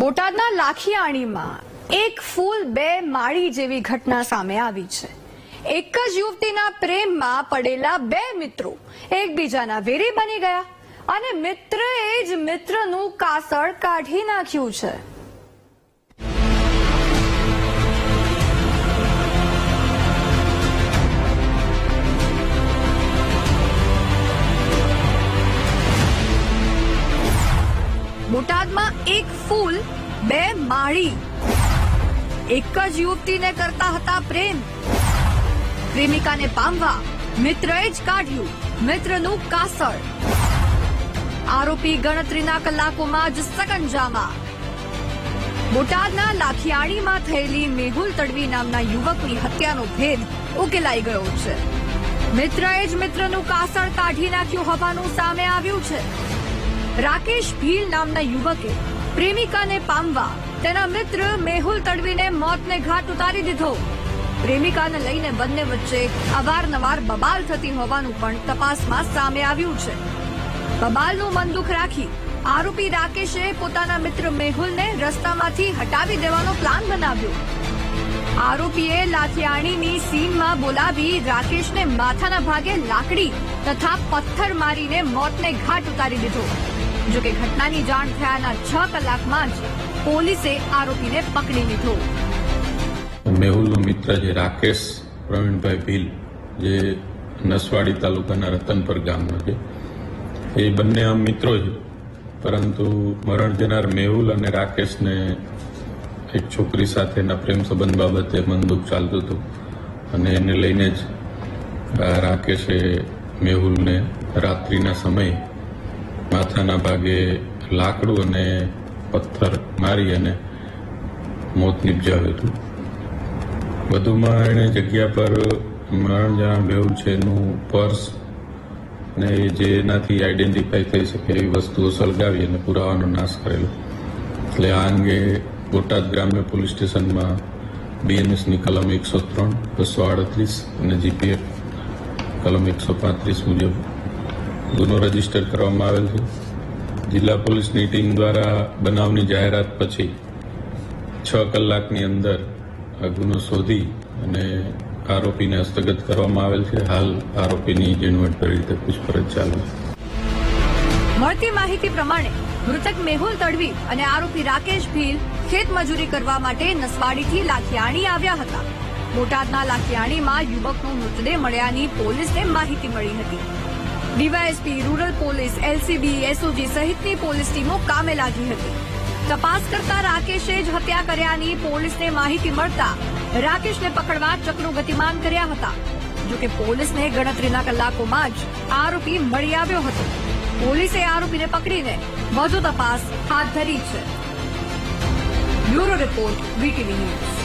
બોટાદના લાખિયાણીમાં એક ફૂલ બે માળી જેવી ઘટના સામે આવી છે. એક જ યુવતીના પ્રેમમાં પડેલા બે મિત્રો એકબીજાના વેરી બની ગયા અને મિત્રએ જ મિત્રનું કાસળ કાઢી નાખ્યું છે. બોટાદમાં એક ફૂલ, બે માળી. એક જ યુવતીને કરતા હતા પ્રેમ. પ્રેમિકાને પામવા મિત્રએ જ કાઢ્યું મિત્રનું કાસળ. આરોપી ગણતરીના કલાકોમાં જ સકંજામાં. બોટાદના લાખિયાણીમાં થયેલી મેહુલ તડવી નામના યુવકની હત્યાનો ભેદ ઉકેલાઈ ગયો છે. મિત્રએ જ મિત્રનું કાસળ કાઢી નાખ્યું હોવાનું સામે આવ્યું છે. રાકેશ ભીલ નામના યુવકે પ્રેમિકાને પામવા તેના મિત્ર મેહુલ તડવીને મોતને ઘાટ ઉતારી દીધો. પ્રેમિકાને લઈને બંને વચ્ચે અવારનવાર બબાલ થતી હોવાનું પણ તપાસમાં સામે આવ્યું છે. બબાલનું મન દુઃખ રાખી આરોપી રાકેશે પોતાના મિત્ર મેહુલને રસ્તામાંથી હટાવી દેવાનો પ્લાન બનાવ્યો. આરોપીએ લાથિયાણીની સીનમાં બોલાવી રાકેશને માથાના ભાગે લાકડી તથા પથ્થર મારીને મોતને ઘાટ ઉતારી દીધો. જો કે ઘટનાની જાણ થયાના છ કલાકમાં જ પોલીસે આરોપીને પકડી લીધો. મેહુલનો મિત્ર જે રાકેશ, પ્રવીણભાઈ ભીલ, જે નસવાડી તાલુકાના રતનપર ગામનો છે. એ બંને આમ મિત્રો છે, પરંતુ મરણ જનાર મેહુલ અને રાકેશને એક છોકરી સાથેના પ્રેમ સંબંધ બાબતે મનદુખ ચાલતું હતું. અને એને લઈને જ રાકેશે મેહુલને રાત્રિના સમયે માથાના ભાગે લાકડું અને પથ્થર મારી અને મોત નિપજાવ્યું હતું. વધુમાં એણે જગ્યા પર મરણ જનાર મેહુલ છે એનું પર્સ ને જેનાથી આઈડેન્ટિફાઈ થઈ શકે એવી વસ્તુઓ સળગાવી અને પુરાવાનો નાશ કરેલો. એટલે આ અંગે બોટાદ ગ્રામ્ય પોલીસ સ્ટેશનમાં બીએનએસની કલમ એકસો ત્રણ, બસો આડત્રીસ અને જીપીએફ કલમ એકસો પાંત્રીસ મુજબ ગુનો રજિસ્ટર કરવામાં આવેલ છે. જિલ્લા પોલીસની ટીમ દ્વારા બનાવની જાહેરાત પછી છ કલાકની અંદર આ ગુનો શોધી અને આરોપીને હસ્તગત કરવામાં આવેલ છે. હાલ આરોપીની ઝીણવટભરી રીતે પૂછપરછ ચાલુ છે. મળતી માહિતી પ્રમાણે મૃતક મેહુલ તડવી અને આરોપી રાકેશ ભીલ ખેતમજૂરી કરવા માટે નસવાડીથી લાખિયાણી આવ્યા હતા. બોટાદના લાખિયાણીમાં યુવકનો મૃતદેહ મળ્યાની પોલીસને માહિતી મળી હતી. DySP, rural police, LCB, SOG સહિતની પોલીસ ટીમો કામે લાગી હતી. તપાસ કરતા રાકેશે જ હત્યા કર્યાની પોલીસને માહિતી મળતા રાકેશને પકડવા ચક્રો ગતિમાન કર્યા હતા. જોકે પોલીસને ગણતરીના કલાકોમાં જ આરોપી મળી આવ્યો હતો. પોલીસે આરોપીને પકડીને વધુ તપાસ હાથ ધરી છે. Bureau report, VTV news.